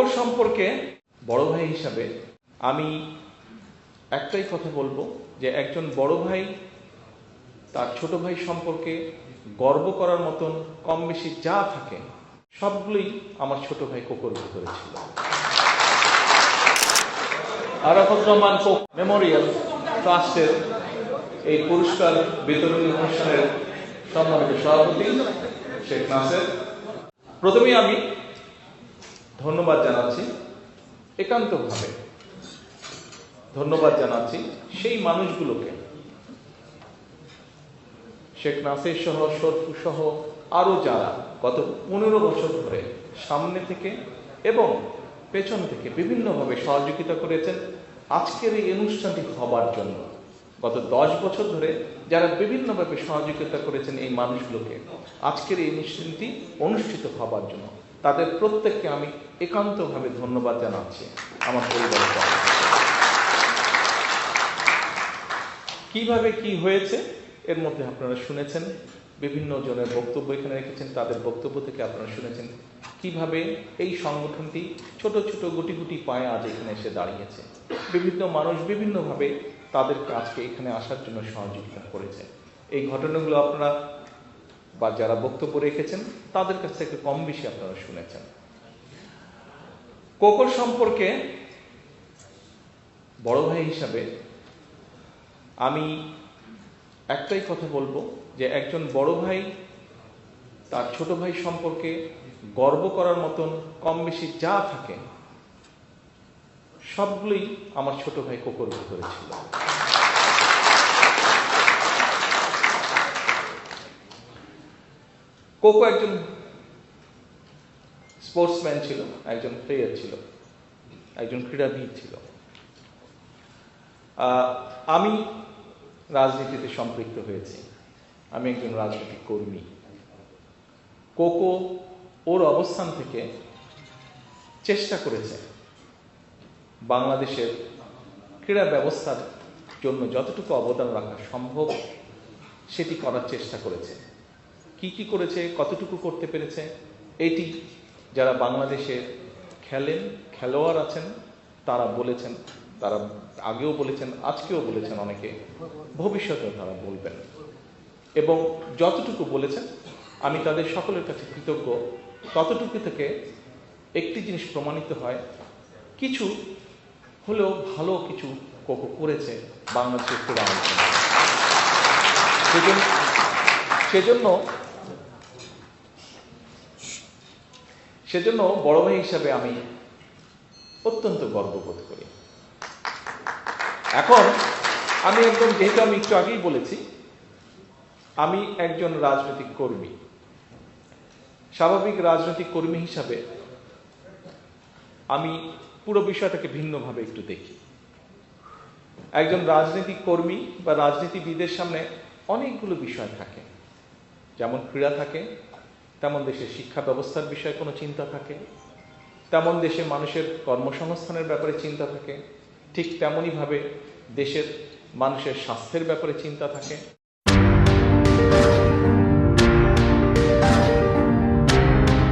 কোকর সম্পর্কে বড় ভাই হিসাবে আমি একটাই কথা বলব যে একজন বড় ভাই তার ছোট ভাই সম্পর্কে গর্ব করার মতন কম বেশি যা থাকে, সবগুলোই আমার ছোট ভাই কোকর ভিতরে ছিল। মেমোরিয়াল ট্রাস্টের এই পুরস্কার বিতরণী অনুষ্ঠানের সম্মানিত সভাপতি শেখ নাসের। প্রথমেই আমি ধন্যবাদ জানাচ্ছি। একান্তভাবে ধন্যবাদ জানাচ্ছি সেই মানুষগুলোকে। শেখ নাসির সহ শরফু সহ আরও যারা গত পনেরো বছর ধরে সামনে থেকে এবং পেছন থেকে বিভিন্নভাবে সহযোগিতা করেছেন, আজকের এই অনুষ্ঠানটি হবার জন্য। গত দশ বছর ধরে যারা বিভিন্নভাবে সহযোগিতা করেছেন এই মানুষগুলোকে, আজকের এই অনুষ্ঠানটি অনুষ্ঠিত হবার জন্য। তাদের প্রত্যেককে আমি একান্তভাবে ধন্যবাদ জানাচ্ছি আমার পরিবারের। কীভাবে কি হয়েছে, এর মধ্যে আপনারা শুনেছেন, বিভিন্ন জনের বক্তব্য এখানে রেখেছেন, তাদের বক্তব্য থেকে আপনারা শুনেছেন, কীভাবে এই সংগঠনটি ছোট ছোট গুটি গুটি পায়ে আজ এখানে এসে দাঁড়িয়েছে বিভিন্ন মানুষ বিভিন্নভাবে তাদের কাজকে এখানে আসার জন্য সহযোগিতা করেছে এই ঘটনাগুলো আপনারা বা যারা বক্তব্য রেখেছেন, তাদের কাছ থেকে কম বেশি আপনারা শুনেছেন। কোকর সম্পর্কে বড় ভাই হিসাবে আমি একটাই কথা বলব যে একজন বড় ভাই তার ছোট ভাই সম্পর্কে গর্ব করার মতন কম বেশি যা থাকে, সবগুলোই আমার ছোট ভাই কোকর ভিতরে ছিল। কোকো একজন স্পোর্টসম্যান ছিল, একজন প্লেয়ার ছিল, একজন ক্রীড়াবিদ ছিল। আমি রাজনীতিতে সম্পৃক্ত হয়েছি। আমি একজন রাজনৈতিক কর্মী। কোকো ওর অবস্থান থেকে চেষ্টা করেছে বাংলাদেশের ক্রীড়া ব্যবস্থার জন্য যতটুকু অবদান রাখা সম্ভব, সেটি করার চেষ্টা করেছে। কি কি করেছে, কতটুকু করতে পেরেছে, এটি যারা বাংলাদেশে খেলেন, খেলোয়াড় আছেন, তারা বলেছেন, তারা আগেও বলেছেন, আজকেও বলেছেন অনেকে ভবিষ্যতেও তারা বলবেন। এবং যতটুকু বলেছেন, আমি তাদের সকলের কাছে কৃতজ্ঞ। ততটুকু থেকে একটি জিনিস প্রমাণিত হয়, কিছু হলেও ভালো কিছু কোকো করেছে বাংলাদেশের সেজন্য সেজন্য সেজন্য বড় ভাই হিসাবে আমি অত্যন্ত গর্ববোধ করি। এখন আমি একদম, যেহেতু আমি একটু আগেই বলেছি, আমি একজন রাজনৈতিক কর্মী। স্বাভাবিক রাজনৈতিক কর্মী হিসাবে আমি পুরো বিষয়টাকে ভিন্নভাবে একটু দেখি। একজন রাজনৈতিক কর্মী বা রাজনীতিবিদের সামনে অনেকগুলো বিষয় থাকে। যেমন ক্রীড়া থাকে তেমন দেশে শিক্ষা ব্যবস্থার বিষয়ে কোনো চিন্তা থাকে? তেমন দেশে মানুষের কর্মসংস্থানের ব্যাপারে চিন্তা থাকে? ঠিক তেমনইভাবে দেশের মানুষের স্বাস্থ্যের ব্যাপারে চিন্তা থাকে?